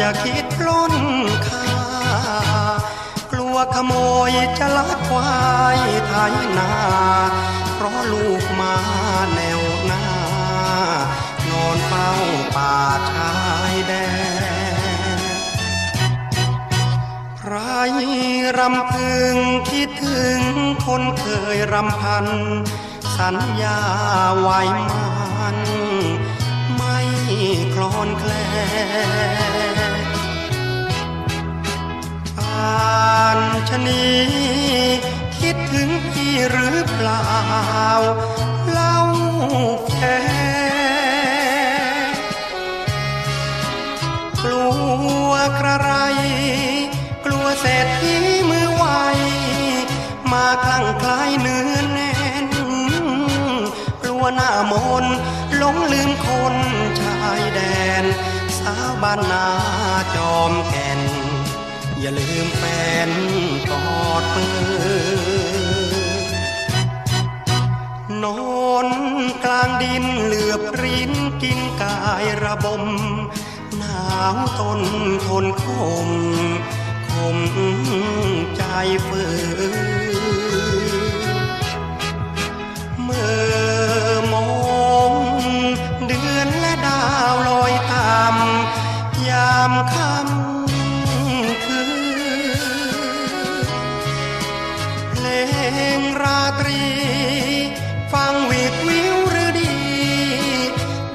จะคิดปล้นค่ากลัวขโมยจะลักควายไทยนา เพราะลูกมาแนวหน้า นอนเฝ้าป่าชายแดนใครรำพึงคิดถึงคนเคยรำพัน สัญญาไว้มันไม่คลอนแคลน ชนีคิดถึงพี่หรือเปล่า เล่าแค่กลัวกระไร กลัวเศรษฐีมือไวมาคลั่งคล้ายเนื้อแน่น กลัวหน้ามนหลงลืมคนชายแดน สาวบ้านนาจอมแก่น อย่าลืมแฟนกอดมือนอนกลางดินเหลือบรินกินกายระบม หนาวทนทนคมคมใจเฟื่อ ตรี ฟังวิดวิวหรือดี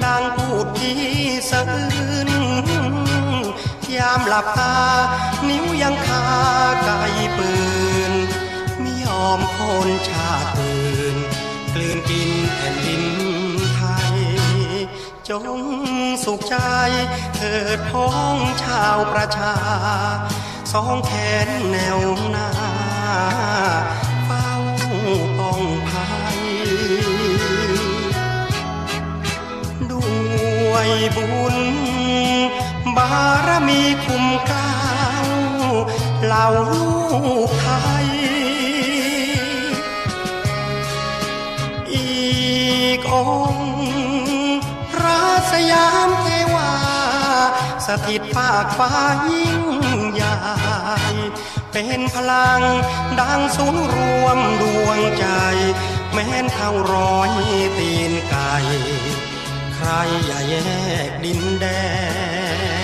ดังพูดที่สะอื้นยามหลับตา นิ้วยังคาไกปืนไม่ยอมคนชาติอื่นกลืนกินแผ่นดินไทย จงสุขใจเถิดพ้องชาวประชา สองแขนแนวหน้า บุญ บารมีคุ้มเก้าวเหล่าลูกไทย อีกองพระสยามเทวา สถิตภาคฟ้ายิ่งใหญ่เป็นพลังดังศูนย์รวมดวงใจ แม้นเท่าร้อยตีนไก่ ใครอย่าแยกดินแดน